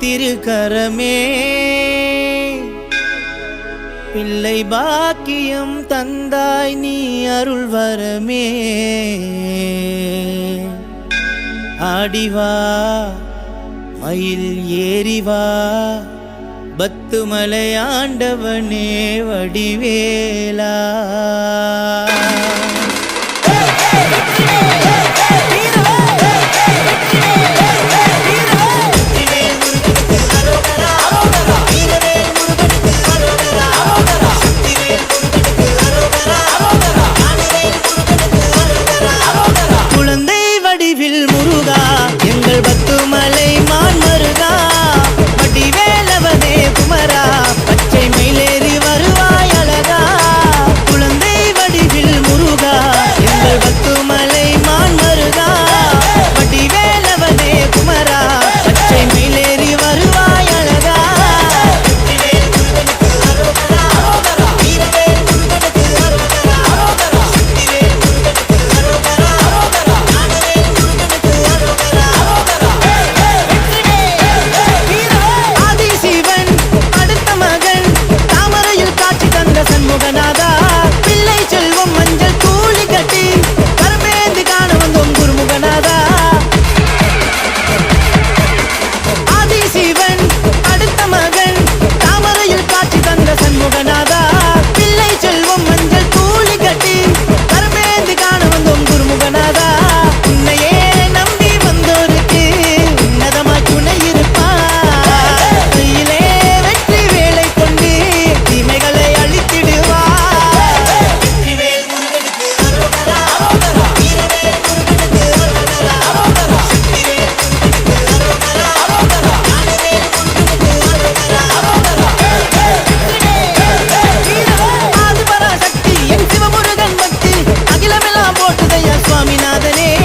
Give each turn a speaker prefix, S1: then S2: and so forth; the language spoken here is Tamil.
S1: திருக்கரமே. பிள்ளை பாக்கியம் தந்தாய் நீ அருள் வரமே ஆடிவா மயில் ஏறிவா பத்துமலை ஆண்டவனே வடிவேலா. எல்லாம் போட்டுதையா சுவாமிநாதனே?